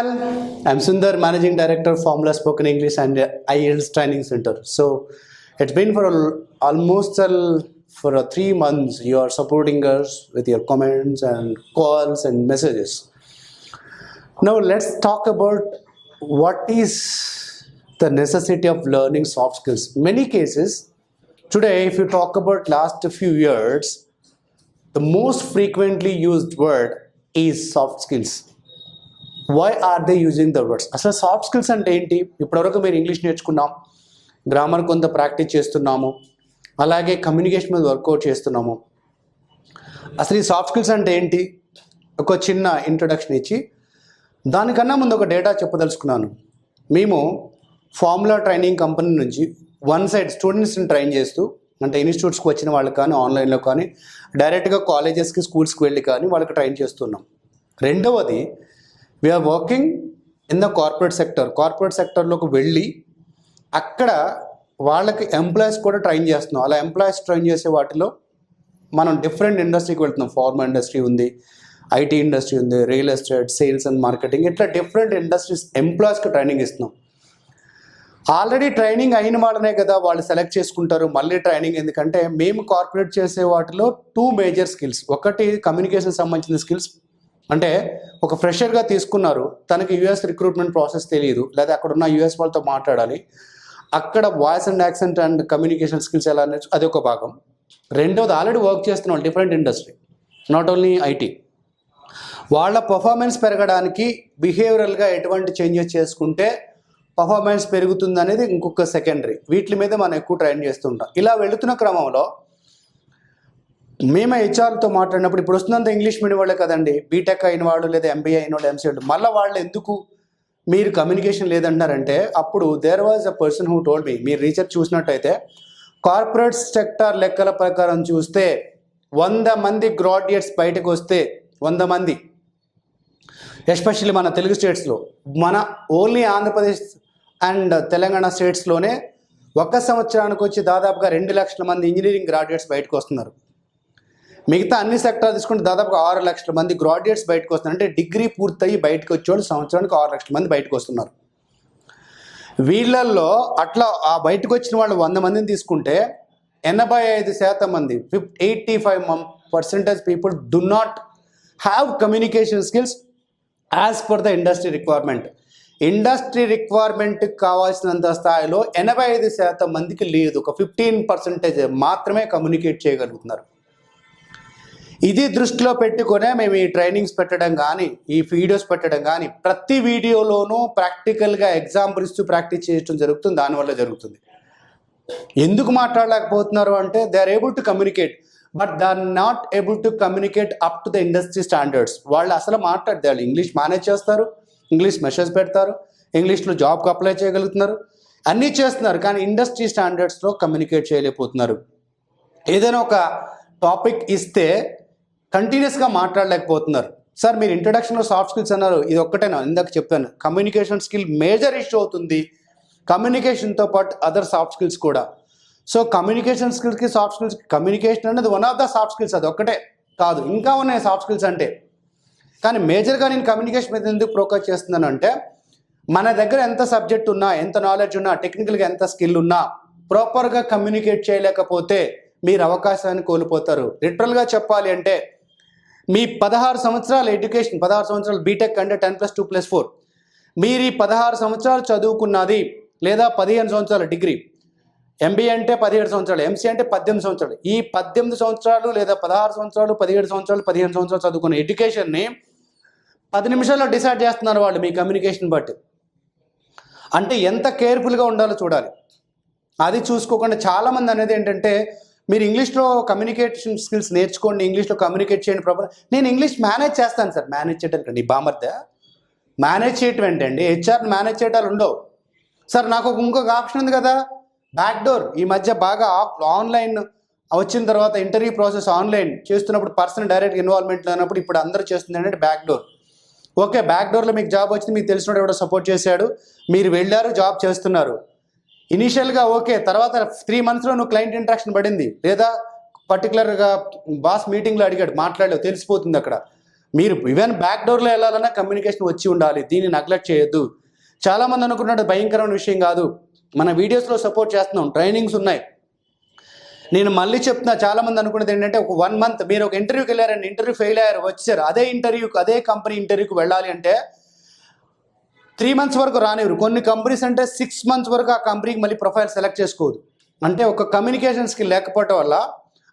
I'm Sundar, Managing Director, Formula Spoken English and IELTS Training Center. So it's been for al- almost al- for uh, three months. You are supporting us with your comments and calls and messages. Now let's talk about what is the necessity of learning soft skills. Many cases today, if you talk about last few years, the most frequently used word is soft skills. Why are they using the words అసలు soft skills అంటే ఏంటి? ఇప్పటివరకు మీరు English నేర్చుకున్నాం. Grammar కొంత practice చేస్తున్నాము. అలాగే communication మీద వర్కౌట్ చేస్తున్నాము. అసలు ఈ సాఫ్ట్ స్కిల్స్ అంటే ఏంటి? ఒక చిన్న ఇంట్రొడక్షన్ ఇచ్చి దానికన్నా ముందు ఒక డేటా చెప్పదలుచుకున్నాను. మేము ఫార్ములా ట్రైనింగ్ కంపెనీ నుంచి వన్ సైడ్ స్టూడెంట్స్ని ట్రైన్ చేస్తూ అంటే ఇన్స్టిట్యూట్స్కి వచ్చిన వాళ్ళకి కానీ ఆన్లైన్లో కానీ డైరెక్ట్గా కాలేజెస్కి స్కూల్స్కి వెళ్ళి కానీ వాళ్ళకి ట్రైన్ చేస్తున్నాం. రెండవది we're working in the corporate sector corporate సెక్టర్లోకి వెళ్ళి అక్కడ వాళ్ళకి ఎంప్లాయీస్ కూడా ట్రైన్ చేస్తున్నాం. అలా ఎంప్లాయీస్ ట్రైన్ చేసే వాటిలో మనం డిఫరెంట్ ఇండస్ట్రీకి వెళ్తున్నాం. ఫార్మా ఇండస్ట్రీ ఉంది ఐటీ ఇండస్ట్రీ ఉంది real estate sales and marketing ఇట్లా డిఫరెంట్ ఇండస్ట్రీస్ ఎంప్లాయీస్కి ట్రైనింగ్ ఇస్తున్నాం. ఆల్రెడీ ట్రైనింగ్ అయిన వాళ్ళనే కదా వాళ్ళు సెలెక్ట్ చేసుకుంటారు. మళ్ళీ ట్రైనింగ్ ఎందుకంటే మేము కార్పొరేట్ చేసే వాటిలో టూ మేజర్ స్కిల్స్ ఒకటి కమ్యూనికేషన్ సంబంధించిన స్కిల్స్ అంటే ఒక ఫ్రెషర్గా తీసుకున్నారు. తనకి యుఎస్ రిక్రూట్మెంట్ ప్రాసెస్ తెలియదు లేదా అక్కడ ఉన్న యుఎస్ వాళ్ళతో మాట్లాడాలి. అక్కడ voice and accent and communication skills ఎలా నేర్చు అది ఒక భాగం. రెండోది ఆల్రెడీ వర్క్ చేస్తున్న వాళ్ళు different industry not only IT వాళ్ళ పర్ఫార్మెన్స్ పెరగడానికి బిహేవియరల్గా ఎటువంటి చేంజెస్ చేసుకుంటే పర్ఫార్మెన్స్ పెరుగుతుంది అనేది ఇంకొక సెకండరీ వీటి మీద మనం ఎక్కువ ట్రైన్ చేస్తుంటాం. ఇలా వెళుతున్న క్రమంలో మేము హెచ్ఆర్తో మాట్లాడినప్పుడు ఇప్పుడు వస్తున్నంత ఇంగ్లీష్ మీడియం వాళ్ళే కదండి. బీటెక్ అయిన వాళ్ళు లేదా ఎంబీఏ అయిన వాళ్ళు ఎంసీ మళ్ళీ వాళ్ళు ఎందుకు మీరు కమ్యూనికేషన్ లేదంటారంటే అప్పుడు there was a person who told me మీరు రీసెర్చ్ చూసినట్టయితే కార్పొరేట్ సెక్టార్ లెక్కల ప్రకారం చూస్తే వంద మంది గ్రాడ్యుయేట్స్ బయటకు వస్తే వంద మంది ఎస్పెషల్లీ మన తెలుగు స్టేట్స్లో మన ఓన్లీ ఆంధ్రప్రదేశ్ అండ్ తెలంగాణ స్టేట్స్లోనే ఒక సంవత్సరానికి వచ్చి దాదాపుగా రెండు లక్షల మంది ఇంజనీరింగ్ గ్రాడ్యుయేట్స్ బయటకు వస్తున్నారు. మిగతా అన్ని సెక్టార్ తీసుకుంటే దాదాపు ఆరు లక్షల మంది గ్రాడ్యుయేట్స్ బయటకు వస్తున్నారు. అంటే డిగ్రీ పూర్తయి బయటకు వచ్చేవాళ్ళు సంవత్సరానికి ఆరు లక్షల మంది బయటకు వస్తున్నారు. వీళ్ళల్లో అట్లా ఆ బయటకు వచ్చిన వాళ్ళు వంద మందిని తీసుకుంటే ఎనభై ఐదు శాతం మంది ఫిఫ్ eighty five percentage people do not have communication skills as per the industry requirement industry requirement కావాల్సినంత స్థాయిలో ఎనభై ఐదు శాతం మందికి లేదు. ఒక ఫిఫ్టీన్ పర్సెంటేజ్ మాత్రమే కమ్యూనికేట్ చేయగలుగుతున్నారు. ఇది దృష్టిలో పెట్టుకునే మేము ఈ ట్రైనింగ్స్ పెట్టడం కానీ ఈ వీడియోస్ పెట్టడం కానీ ప్రతి వీడియోలోనూ ప్రాక్టికల్గా ఎగ్జాంపుల్ ఇస్తూ ప్రాక్టీస్ చేయడం జరుగుతుంది దానివల్ల జరుగుతుంది. ఎందుకు మాట్లాడలేకపోతున్నారు అంటే they are able to communicate but they are not able to communicate up to the industry standards వాళ్ళు అసలు మాట్లాడతారు. వాళ్ళు ఇంగ్లీష్ మేనేజ్ చేస్తారు ఇంగ్లీష్ మెసేజ్ పెడతారు ఇంగ్లీష్లో జాబ్కి అప్లై చేయగలుగుతున్నారు అన్నీ చేస్తున్నారు కానీ ఇండస్ట్రీ స్టాండర్డ్స్లో కమ్యూనికేట్ చేయలేకపోతున్నారు. ఏదైనా ఒక టాపిక్ ఇస్తే కంటిన్యూస్గా మాట్లాడలేకపోతున్నారు. సార్ మీరు ఇంట్రడక్షన్లో సాఫ్ట్ స్కిల్స్ అన్నారు. ఇది ఒక్కటేనా? ఇందాక చెప్పాను. కమ్యూనికేషన్ స్కిల్ మేజర్ ఇష్యూ అవుతుంది. కమ్యూనికేషన్తో పాటు అదర్ సాఫ్ట్ స్కిల్స్ కూడా. సో కమ్యూనికేషన్ స్కిల్స్కి సాఫ్ట్ స్కిల్స్ కమ్యూనికేషన్ అనేది one of the soft skills అది ఒక్కటే కాదు. ఇంకా ఉన్నాయి సాఫ్ట్ స్కిల్స్ అంటే. కానీ మేజర్గా నేను కమ్యూనికేషన్ మీద ఎందుకు ప్రోకస్ చేస్తున్నాను అంటే మన దగ్గర ఎంత సబ్జెక్ట్ ఉన్నా ఎంత నాలెడ్జ్ ఉన్నా టెక్నికల్గా ఎంత స్కిల్ ఉన్నా ప్రాపర్గా కమ్యూనికేట్ చేయలేకపోతే మీరు అవకాశాన్ని కోల్పోతారు. లిటరల్గా చెప్పాలి అంటే మీ పదహారు సంవత్సరాల ఎడ్యుకేషన్ పదహారు సంవత్సరాలు బీటెక్ అంటే ten plus two plus four. మీరు ఈ పదహారు సంవత్సరాలు చదువుకున్నది లేదా పదిహేను సంవత్సరాల డిగ్రీ ఎంబీఏ అంటే పదిహేడు సంవత్సరాలు ఎంసీ అంటే పద్దెనిమిది సంవత్సరాలు. ఈ పద్దెనిమిది సంవత్సరాలు లేదా పదహారు సంవత్సరాలు పదిహేడు సంవత్సరాలు పదిహేను సంవత్సరాలు చదువుకున్న ఎడ్యుకేషన్ని పది నిమిషాల్లో డిసైడ్ చేస్తున్నారు వాళ్ళు మీ కమ్యూనికేషన్ బట్టి. అంటే ఎంత కేర్ఫుల్గా ఉండాలో చూడాలి. అది చూసుకోకుండా చాలామంది అనేది ఏంటంటే మీరు ఇంగ్లీష్లో కమ్యూనికేషన్ స్కిల్స్ నేర్చుకోండి ఇంగ్లీష్లో కమ్యూనికేట్ చేయండి ప్రాపర్ నేను ఇంగ్లీష్ మేనేజ్ చేస్తాను సార్. మేనేజ్ చేయడానికి బామర్ద? మేనేజ్ చేయటం ఏంటండి? హెచ్ఆర్ మేనేజ్ చేయటాలు ఉండవు. సార్ నాకు ఇంకొక ఆప్షన్ ఉంది కదా. బ్యాక్ డోర్ ఈ మధ్య బాగా ఆన్లైన్ వచ్చిన తర్వాత ఇంటర్వ్యూ ప్రాసెస్ ఆన్లైన్ చేస్తున్నప్పుడు పర్సన్ డైరెక్ట్ ఇన్వాల్వ్మెంట్ లేనప్పుడు ఇప్పుడు అందరూ చేస్తుంది ఏంటంటే బ్యాక్ డోర్ ఓకే బ్యాక్ డోర్లో మీకు జాబ్ వచ్చింది మీకు తెలిసినోడు ఎవడో సపోర్ట్ చేశాడు. మీరు వెళ్ళారు జాబ్ చేస్తున్నారు. ఇనీషియల్గా ఓకే తర్వాత త్రీ మంత్స్లో నువ్వు క్లయింట్ ఇంట్రాక్షన్ పడింది. లేదా పర్టికులర్గా బాస్ మీటింగ్లో అడిగాడు మాట్లాడలేవు తెలిసిపోతుంది అక్కడ. మీరు ఈవెన్ బ్యాక్ డోర్లో వెళ్ళాలన్నా కమ్యూనికేషన్ వచ్చి ఉండాలి దీన్ని నెగ్లెక్ట్ చేయొద్దు. చాలామంది అనుకున్నాడు భయంకరమైన విషయం కాదు. మన వీడియోస్లో సపోర్ట్ చేస్తున్నాం ట్రైనింగ్స్ ఉన్నాయి. నేను మళ్ళీ చెప్తున్నా చాలా మంది అనుకున్నది ఏంటంటే ఒక వన్ మంత్ మీరు ఒక ఇంటర్వ్యూకి వెళ్ళారండి ఇంటర్వ్యూ ఫెయిల్ అయ్యారు వచ్చారు అదే ఇంటర్వ్యూకి అదే కంపెనీ ఇంటర్వ్యూకి వెళ్ళాలి అంటే త్రీ మంత్స్ వరకు రానివ్వరు. కొన్ని కంపెనీస్ అంటే సిక్స్ మంత్స్ వరకు ఆ కంపెనీకి మళ్ళీ ప్రొఫైల్ సెలెక్ట్ చేసుకోదు అంటే ఒక కమ్యూనికేషన్ స్కిల్ లేకపోవటం వల్ల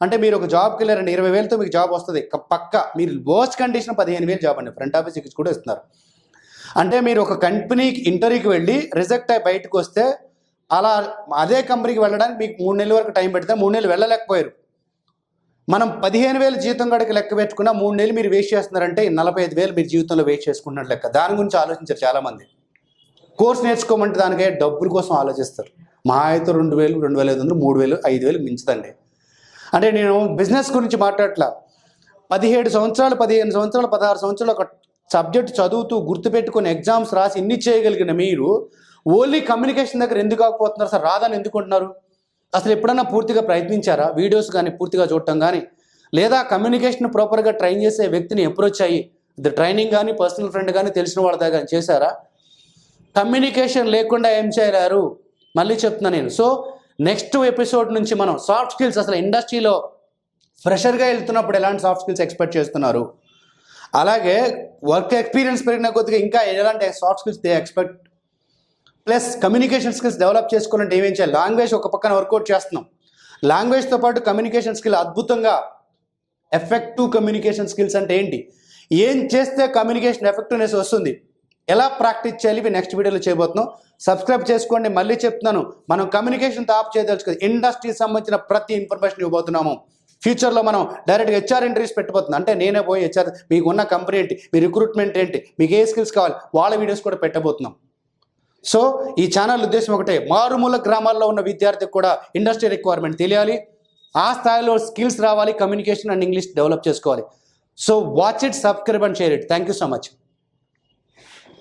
అంటే మీరు ఒక జాబ్కి వెళ్ళారండి ఇరవై వేలతో మీకు జాబ్ వస్తుంది. పక్క. మీరు వర్స్ట్ కండిషన్ పదిహేను వేలు జాబ్ అండి. ఫ్రంట్ ఆఫీస్ ఎక్కించి కూడా ఇస్తున్నారు. అంటే మీరు ఒక కంపెనీకి ఇంటర్వ్యూకి వెళ్ళి రిజెక్ట్ అయి బయటకు వస్తే అలా అదే కంపెనీకి వెళ్ళడానికి మీకు మూడు నెలల వరకు టైం పెడితే మూడు నెలలు వెళ్ళలేకపోయారు. మనం పదిహేను వేలు జీతం గడికి లెక్క పెట్టుకున్న మూడు నెలలు మీరు వేస్ట్ చేస్తున్నారంటే నలభై ఐదు వేలు మీరు జీవితంలో వేస్ట్ చేసుకున్నట్లు లెక్క. దాని గురించి ఆలోచించారు చాలామంది. కోర్స్ నేర్చుకోమంటే దానికే డబ్బుల కోసం ఆలోచిస్తారు. మా అయితే రెండు వేలు రెండు వేల ఐదు వందలు మూడు వేలు ఐదు వేలు మించదండి. అంటే నేను బిజినెస్ గురించి మాట్లాడట్లా. పదిహేడు సంవత్సరాలు పదిహేను సంవత్సరాలు పదహారు సంవత్సరాలు ఒక సబ్జెక్ట్ చదువుతూ గుర్తుపెట్టుకొని ఎగ్జామ్స్ రాసి ఇన్ని చేయగలిగిన మీరు ఓన్లీ కమ్యూనికేషన్ దగ్గర ఎందుకు కాకపోతున్నారు సార్? రాదని ఎందుకుంటున్నారు అసలు ఎప్పుడన్నా పూర్తిగా ప్రయత్నించారా? వీడియోస్ కానీ పూర్తిగా చూడటం కానీ? లేదా కమ్యూనికేషన్ ప్రాపర్గా ట్రైన్ చేసే వ్యక్తిని అప్రోచ్ అయ్యి ట్రైనింగ్ కానీ పర్సనల్ ఫ్రెండ్ కానీ తెలిసిన వాళ్ళ దగ్గర చేశారా? కమ్యూనికేషన్ లేకుండా ఏం చేయలేరు. మళ్ళీ చెప్తున్నా నేను. సో నెక్స్ట్ ఎపిసోడ్ నుంచి మనం సాఫ్ట్ స్కిల్స్ అసలు ఇండస్ట్రీలో ఫ్రెషర్గా వెళ్తున్నప్పుడు ఎలాంటి సాఫ్ట్ స్కిల్స్ ఎక్స్పెక్ట్ చేస్తున్నారు? అలాగే వర్క్ ఎక్స్పీరియన్స్ పెరిగిన కొద్దిగా ఇంకా ఎలాంటి soft skills they expect? Plus communication skills develop చేసుకోవాలంటే ఏమేం చేయాలి? లాంగ్వేజ్ ఒక పక్కన వర్కౌట్ చేస్తున్నాం. లాంగ్వేజ్తో పాటు కమ్యూనికేషన్ స్కిల్ అద్భుతంగా ఎఫెక్టివ్ కమ్యూనికేషన్ స్కిల్స్ అంటే ఏంటి? ఏం చేస్తే కమ్యూనికేషన్ ఎఫెక్టివ్నెస్ వస్తుంది? ఎలా ప్రాక్టీస్ చేయాలి ఇవి నెక్స్ట్ వీడియోలో చేయబోతున్నాం. సబ్స్క్రైబ్ చేసుకోండి. మళ్ళీ చెప్తున్నాను మనం కమ్యూనికేషన్ ఆప్ చేయదలుచుకోదు. ఇండస్ట్రీకి సంబంధించిన ప్రతి ఇన్ఫర్మేషన్ ఇవ్వబోతున్నాము. ఫ్యూచర్లో మనం డైరెక్ట్గా హెచ్ఆర్ ఇంటర్వ్యూస్ పెట్టబోతున్నాం. అంటే నేనే పోయి హెచ్ఆర్ మీకు ఉన్న కంపెనీ ఏంటి? మీ రిక్రూట్మెంట్ ఏంటి? మీకు ఏ స్కిల్స్ కావాలి? వాళ్ళ వీడియోస్ కూడా పెట్టబోతున్నాం. సో ఈ ఛానల్ ఉద్దేశం ఒకటే మారుమూల గ్రామాల్లో ఉన్న విద్యార్థికి కూడా ఇండస్ట్రీ రిక్వైర్మెంట్ తెలియాలి. ఆ స్థాయిలో స్కిల్స్ రావాలి కమ్యూనికేషన్ అండ్ ఇంగ్లీష్ డెవలప్ చేసుకోవాలి. So watch it subscribe and share it thank you so much